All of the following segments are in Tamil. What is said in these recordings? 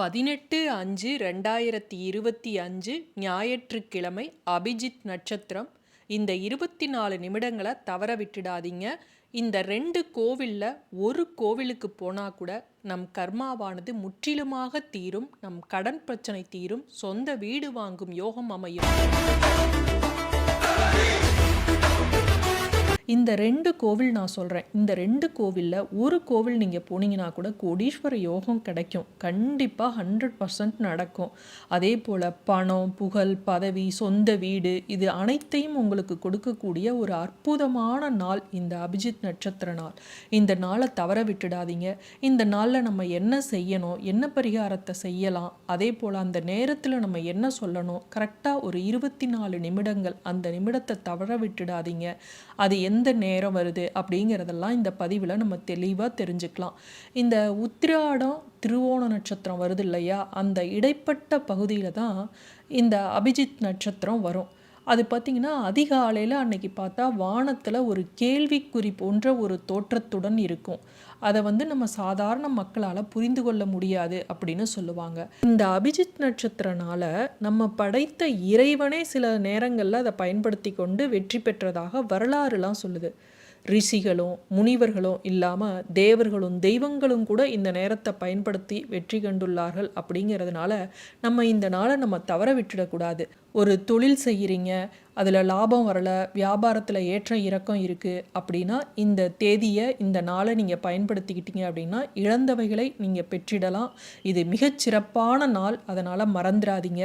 பதினெட்டு அஞ்சு ரெண்டாயிரத்தி இருபத்தி அஞ்சு ஞாயிற்றுக்கிழமை அபிஜித் நட்சத்திரம். இந்த இருபத்தி நாலு நிமிடங்களை தவற விட்டுடாதீங்க. இந்த ரெண்டு கோவிலில் ஒரு கோவிலுக்கு போனால் கூட நம் கர்மாவானது முற்றிலுமாக தீரும். நம் கடன் பிரச்சனை தீரும். சொந்த வீடு வாங்கும் யோகம் அமையும். இந்த ரெண்டு கோவில் நான் சொல்கிறேன் இந்த ரெண்டு கோவிலில் ஒரு கோவில் நீங்கள் போனீங்கன்னா கூட கோடீஸ்வர யோகம் கிடைக்கும். கண்டிப்பாக ஹண்ட்ரட் பர்சன்ட் நடக்கும். அதே போல் பணம் புகழ் பதவி சொந்த வீடு இது அனைத்தையும் உங்களுக்கு கொடுக்கக்கூடிய ஒரு அற்புதமான நாள் இந்த அபிஜித் நட்சத்திர நாள். இந்த நாளை தவற விட்டுடாதீங்க. இந்த நாளில் நம்ம என்ன செய்யணும்? என்ன பரிகாரத்தை செய்யலாம்? அதே போல் அந்த நேரத்தில் நம்ம என்ன சொல்லணும்? கரெக்டாக ஒரு இருபத்தி நாலு நிமிடங்கள் அந்த நிமிடத்தை தவற விட்டுடாதீங்க. அது எந்த நேரம் வருது அப்படிங்கிறதெல்லாம் இந்த பதிவில் நம்ம தெளிவாக தெரிஞ்சுக்கலாம். இந்த உத்திராடம் திருவோண நட்சத்திரம் வருது இல்லையா? அந்த இடைப்பட்ட பகுதியில் தான் இந்த அபிஜித் நட்சத்திரம் வரும். அது பார்த்திங்கன்னா அதிகாலையில் அன்னைக்கு பார்த்தா வானத்தில் ஒரு கேள்விக்குறி போன்ற ஒரு தோற்றத்துடன் இருக்கும். அதை வந்து நம்ம சாதாரண மக்களால் புரிந்து கொள்ள முடியாது அப்படின்னு சொல்லுவாங்க. இந்த அபிஜித் நட்சத்திரனால நம்ம படைத்த இறைவனே சில நேரங்களில் அதை பயன்படுத்தி கொண்டு வெற்றி பெற்றதாக வரலாறுலாம் சொல்லுது. ரிஷிகளும் முனிவர்களும் இல்லாமல் தேவர்களும் தெய்வங்களும் கூட இந்த நேரத்தை பயன்படுத்தி வெற்றி கண்டுள்ளார்கள் அப்படிங்கிறதுனால நம்ம இந்த நாளை நம்ம தவற விட்டுடக்கூடாது ஒரு தொழில் செய்கிறீங்க அதில் லாபம் வரலை வியாபாரத்தில் ஏற்ற இறக்கம் இருக்குது அப்படின்னா இந்த தேதியை இந்த நாளை நீங்கள் பயன்படுத்திக்கிட்டீங்க அப்படின்னா இழந்தவைகளை நீங்கள் பெற்றிடலாம். இது மிகச்சிறப்பான நாள் அதனால் மறந்துடாதீங்க.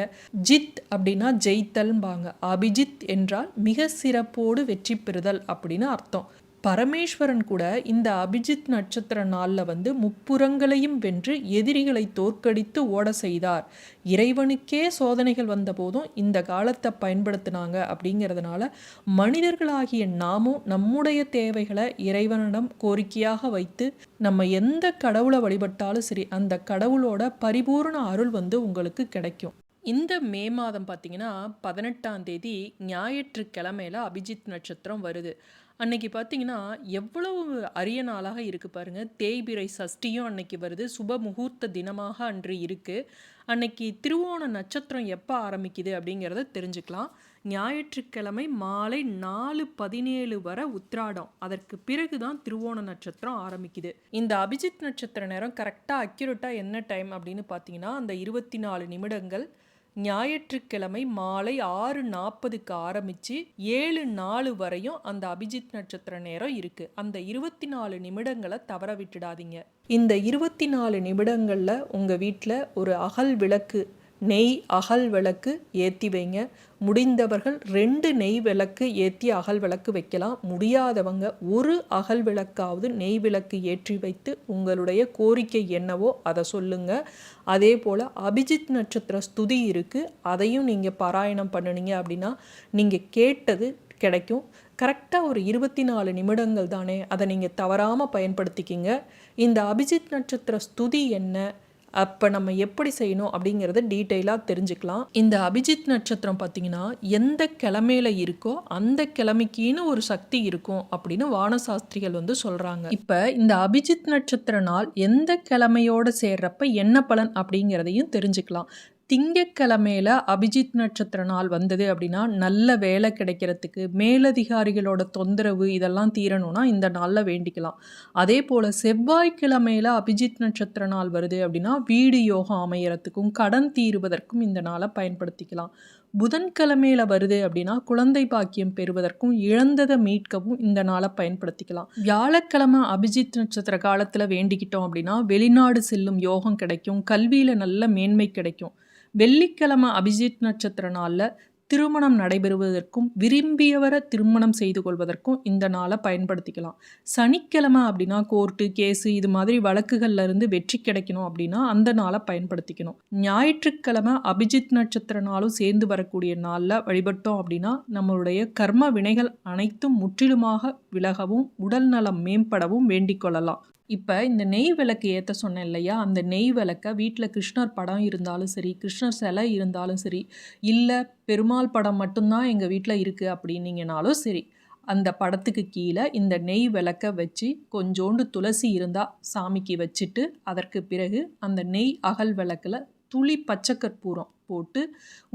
ஜித் அப்படின்னா ஜெயித்தல்பாங்க அபிஜித் என்றால் மிக சிறப்போடு வெற்றி பெறுதல் அப்படின்னு அர்த்தம். பரமேஸ்வரன் கூட இந்த அபிஜித் நட்சத்திர நாளில் வந்து முப்புறங்களையும் வென்று எதிரிகளை தோற்கடித்து ஓட செய்தார். இறைவனுக்கே சோதனைகள் வந்தபோதும் இந்த காலத்தை பயன்படுத்தினாங்க அப்படிங்கிறதுனால மனிதர்களாகிய நாமும் நம்முடைய தேவைகளை இறைவனிடம் கோரிக்கையாக வைத்து நம்ம எந்த கடவுளை வழிபட்டாலும் சரி அந்த கடவுளோட பரிபூர்ண அருள் வந்து உங்களுக்கு கிடைக்கும். இந்த மே மாதம் பார்த்தீங்கன்னா பதினெட்டாம் தேதி ஞாயிற்றுக்கிழமையில் அபிஜித் நட்சத்திரம் வருது. அன்னைக்கு பார்த்தீங்கன்னா எவ்வளவு அரிய நாளாக இருக்குது பாருங்கள் தேய்பிரை சஷ்டியும் அன்னைக்கு வருது. சுப முகூர்த்த தினமாக அன்று இருக்குது அன்னைக்கு திருவோண நட்சத்திரம் எப்போ ஆரம்பிக்குது அப்படிங்கிறத தெரிஞ்சுக்கலாம். ஞாயிற்றுக்கிழமை மாலை நாலு பதினேழு வரை உத்ராடம் அதற்கு பிறகு தான் திருவோண நட்சத்திரம் ஆரம்பிக்குது. இந்த அபிஜித் நட்சத்திர நேரம் கரெக்டாக அக்யூரேட்டாக என்ன டைம் அப்படின்னு பார்த்தீங்கன்னா அந்த இருபத்தி நாலு நிமிடங்கள் ஞாயிற்றுக்கிழமை மாலை ஆறு நாற்பதுக்கு ஆரம்பித்து ஏழு நாலு வரையும் அந்த அபிஜித் நட்சத்திர நேரம் இருக்குது அந்த இருபத்தி நாலு நிமிடங்களை தவற விட்டுடாதீங்க. இந்த இருபத்தி நாலு நிமிடங்களில் உங்கள் வீட்டில் ஒரு அகல் விளக்கு நெய் அகல் விளக்கு ஏற்றி வைங்க. முடிந்தவர்கள் ரெண்டு நெய் விளக்கு ஏற்றி அகல் விளக்கு வைக்கலாம். முடியாதவங்க ஒரு அகல் விளக்காவது நெய் விளக்கு ஏற்றி வைத்து உங்களுடைய கோரிக்கை என்னவோ அதை சொல்லுங்கள் அதே போல் அபிஜித் நட்சத்திர ஸ்துதி இருக்குது அதையும் நீங்கள் பாராயணம் பண்ணினீங்க அப்படின்னா நீங்கள் கேட்டது கிடைக்கும். கரெக்டாக ஒரு இருபத்தி நாலு நிமிடங்கள் தானே. அதை நீங்கள் தவறாமல் பயன்படுத்திக்கிங்க. இந்த அபிஜித் நட்சத்திர ஸ்துதி என்ன? அப்போ நம்ம எப்படி செய்யணும் அப்படிங்கிறத டீட்டெயிலாக தெரிஞ்சுக்கலாம். இந்த அபிஜித் நட்சத்திரம் பார்த்தீங்கன்னா எந்த கிழமையில இருக்கோ அந்த கிழமைக்குன்னு ஒரு சக்தி இருக்கும் அப்படின்னு வானசாஸ்திரிகள் வந்து சொல்கிறாங்க இப்போ இந்த அபிஜித் நட்சத்திர நாள் எந்த கிழமையோடு சேர்றப்ப என்ன பலன் அப்படிங்கிறதையும் தெரிஞ்சுக்கலாம். திங்கக்கிழமையில் அபிஜித் நட்சத்திர நாள் வந்தது அப்படின்னா நல்ல வேலை கிடைக்கிறதுக்கு மேலதிகாரிகளோட தொந்தரவு இதெல்லாம் தீரணும்னா இந்த நாளில் வேண்டிக்கலாம். அதே போல் செவ்வாய்க்கிழமையில் அபிஜித் நட்சத்திர நாள் வருது அப்படின்னா வீடு யோகம் அமையறதுக்கும் கடன் தீருவதற்கும் இந்த நாளை பயன்படுத்திக்கலாம். புதன்கிழமையில் வருது அப்படின்னா குழந்தை பாக்கியம் பெறுவதற்கும் இழந்ததை மீட்கவும் இந்த நாளை பயன்படுத்திக்கலாம். வியாழக்கிழமை அபிஜித் நட்சத்திர காலத்தில் வேண்டிக்கிட்டோம் அப்படின்னா வெளிநாடு செல்லும் யோகம் கிடைக்கும் கல்வியில் நல்ல மேன்மை கிடைக்கும். வெள்ளிக்கிழமை அபிஜித் நட்சத்திர நாளில் திருமணம் நடைபெறுவதற்கும் விரும்பியவரை திருமணம் செய்து கொள்வதற்கும் இந்த நாளை பயன்படுத்திக்கலாம். சனிக்கிழமை அப்படின்னா கோர்ட்டு கேஸு இது மாதிரி வழக்குகள்ல இருந்து வெற்றி கிடைக்கணும் அப்படின்னா அந்த நாளை பயன்படுத்திக்கணும். ஞாயிற்றுக்கிழமை அபிஜித் நட்சத்திர நாளும் சேர்ந்து வரக்கூடிய நாளில் வழிபட்டோம் அப்படின்னா நம்மளுடைய கர்ம வினைகள் அனைத்தும் முற்றிலுமாக விலகவும் உடல் நலம் மேம்படவும் வேண்டிக் கொள்ளலாம். இப்போ இந்த நெய் விளக்கு ஏற்ற சொன்னேன் இல்லையா? அந்த நெய் விளக்கை வீட்டில் கிருஷ்ணர் படம் இருந்தாலும் சரி கிருஷ்ணர் சிலை இருந்தாலும் சரி இல்லை பெருமாள் படம் மட்டும்தான் எங்கள் வீட்டில் இருக்குது அப்படின்னீங்கனாலும் சரி அந்த படத்துக்கு கீழே இந்த நெய் விளக்க வச்சு கொஞ்சோண்டு துளசி இருந்தால் சாமிக்கு வச்சுட்டு அதற்கு பிறகு அந்த நெய் அகல் விளக்கில் துளி பச்சை கற்பூரம் போட்டு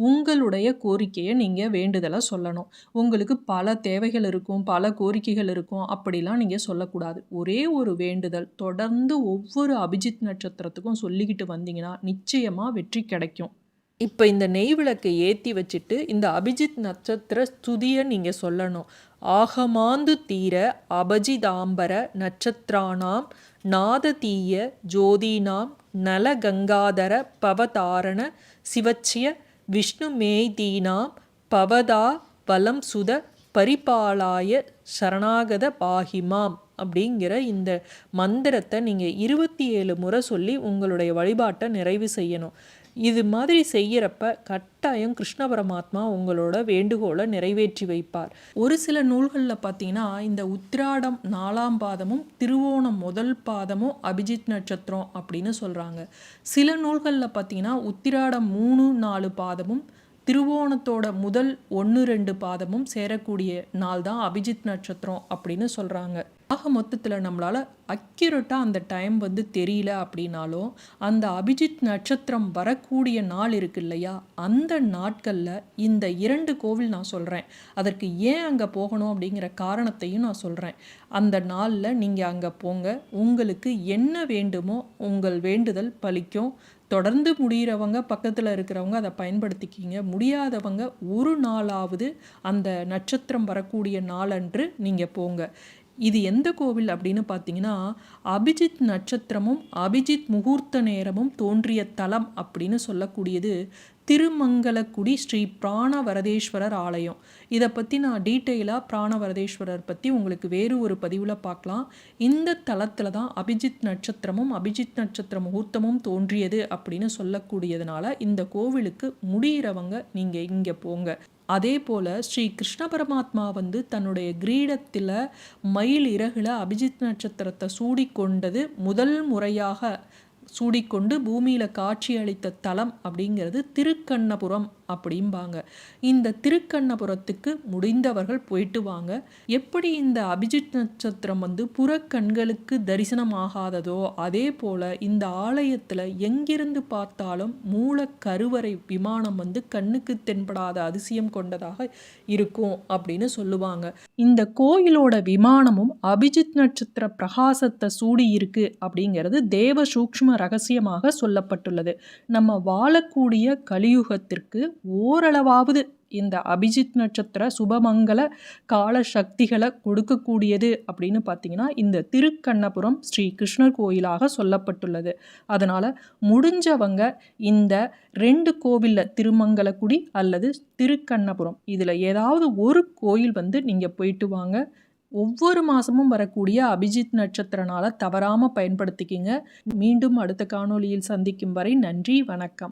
உங்களுடைய கோரிக்கையை நீங்கள் வேண்டுதலை சொல்லணும். உங்களுக்கு பல தேவைகள் இருக்கும் பல கோரிக்கைகள் இருக்கும். அப்படிலாம் நீங்கள் சொல்லக்கூடாது. ஒரே ஒரு வேண்டுதல் தொடர்ந்து ஒவ்வொரு அபிஜித் நட்சத்திரத்துக்கும் சொல்லிக்கிட்டு வந்தீங்கன்னா நிச்சயமாக வெற்றி கிடைக்கும். இப்போ இந்த நெய் விளக்கை ஏற்றி வச்சுட்டு இந்த அபிஜித் நட்சத்திர ஸ்துதியை நீங்கள் சொல்லணும். ஆகமாந்து தீர அபஜிதாம்பர நட்சத்திரானாம் நாத தீய ஜோதினாம் நலகங்காதர பவதாரண சிவச்சிய விஷ்ணுமேதீனாம் பவதா வலம் சுத பரிபாலாய சரணாகத பாகிமாம் அப்படிங்கிற இந்த மந்திரத்தை நீங்கள் இருபத்தி ஏழு முறை சொல்லி உங்களுடைய வழிபாட்டை நிறைவு செய்யணும். இது மாதிரி செய்கிறப்ப கட்டாயம் கிருஷ்ண பரமாத்மா உங்களோட வேண்டுகோளை நிறைவேற்றி வைப்பார். ஒரு சில நூல்களில் பார்த்தீங்கன்னா இந்த உத்திராடம் நாலாம் பாதமும் திருவோணம் முதல் பாதமும் அபிஜித் நட்சத்திரம் அப்படின்னு சொல்கிறாங்க சில நூல்களில் பார்த்தீங்கன்னா உத்திராடம் மூணு நாலு பாதமும் திருவோணத்தோட முதல் ஒன்று ரெண்டு பாதமும் சேரக்கூடிய நாள் தான் அபிஜித் நட்சத்திரம் அப்படின்னு சொல்கிறாங்க ஆக மொத்தத்தில் நம்மளால் அக்யூரட்டாக அந்த டைம் வந்து தெரியல அப்படின்னாலும் அந்த அபிஜித் நட்சத்திரம் வரக்கூடிய நாள் இருக்கு இல்லையா? அந்த நாட்களில் இந்த இரண்டு கோவில் நான் சொல்கிறேன் அதற்கு ஏன் அங்கே போகணும் அப்படிங்கிற காரணத்தையும் நான் சொல்கிறேன் அந்த நாளில் நீங்கள் அங்கே போங்க. உங்களுக்கு என்ன வேண்டுமோ உங்கள் வேண்டுதல் பலிக்கும். தொடர்ந்து முடிகிறவங்க பக்கத்தில் இருக்கிறவங்க அதை பயன்படுத்திக்கிங்க. முடியாதவங்க ஒரு நாளாவது அந்த நட்சத்திரம் வரக்கூடிய நாளன்று நீங்கள் போங்க. இது எந்த கோவில் அப்படின்னு பார்த்தீங்கன்னா அபிஜித் நட்சத்திரமும் அபிஜித் முகூர்த்த நேரமும் தோன்றிய தலம் அப்படின்னு சொல்லக்கூடியது திருமங்கலக்குடி ஸ்ரீ பிராணவரதேஸ்வரர் ஆலயம். இதை பற்றி நான் டீட்டெயிலாக பிராணவரதேஸ்வரர் பற்றி உங்களுக்கு வேறு ஒரு பதிவில் பார்க்கலாம். இந்த தலத்தில் தான் அபிஜித் நட்சத்திரமும் அபிஜித் நட்சத்திர முகூர்த்தமும் தோன்றியது அப்படின்னு சொல்லக்கூடியதுனால இந்த கோவிலுக்கு முடிகிறவங்க நீங்கள் இங்கே போங்க. அதே போல் ஸ்ரீ கிருஷ்ண பரமாத்மா வந்து தன்னுடைய கிரீடத்தில் மயில் இறகுல அபிஜித் நட்சத்திரத்தை சூடிக்கொண்டது முதல் முறையாக சூடிக்கொண்டு பூமியில் காட்சி அளித்த தலம் அப்படிங்கிறது திருக்கண்ணபுரம். அப்படிம்பாங்க. இந்த திருக்கண்ணபுரத்துக்கு முடிந்தவர்கள் போயிட்டு வாங்க. எப்படி இந்த அபிஜித் நட்சத்திரம் வந்து புறக்கண்களுக்கு தரிசனம் ஆகாததோ அதே போல் இந்த ஆலயத்தில் எங்கிருந்து பார்த்தாலும் மூல கருவறை விமானம் வந்து கண்ணுக்கு தென்படாத அதிசயம் கொண்டதாக இருக்கும் அப்படின்னு சொல்லுவாங்க. இந்த கோயிலோட விமானமும் அபிஜித் நட்சத்திர பிரகாசத்தை சூடி இருக்கு அப்படிங்கிறது தேவ சூக்ஷ்ம ரகசியமாக சொல்லப்பட்டுள்ளது. நம்ம வாழக்கூடிய கலியுகத்திற்கு ஓரளவாவது இந்த அபிஜித் நட்சத்திர சுபமங்கல கால சக்திகளை கொடுக்கக்கூடியது அப்படின்னு பார்த்தீங்கன்னா இந்த திருக்கண்ணபுரம் ஸ்ரீ கிருஷ்ணர் கோயிலாக சொல்லப்பட்டுள்ளது. அதனால் முடிஞ்சவங்க இந்த ரெண்டு கோவிலில் திருமங்கலக்குடி அல்லது திருக்கண்ணபுரம் இதில் ஏதாவது ஒரு கோயில் வந்து நீங்கள் போயிட்டு வாங்க. ஒவ்வொரு மாதமும் வரக்கூடிய அபிஜித் நட்சத்திரனால் தவறாமல் பயன்படுத்திக்கிங்க. மீண்டும் அடுத்த காணொளியில் சந்திக்கும் வரை நன்றி வணக்கம்.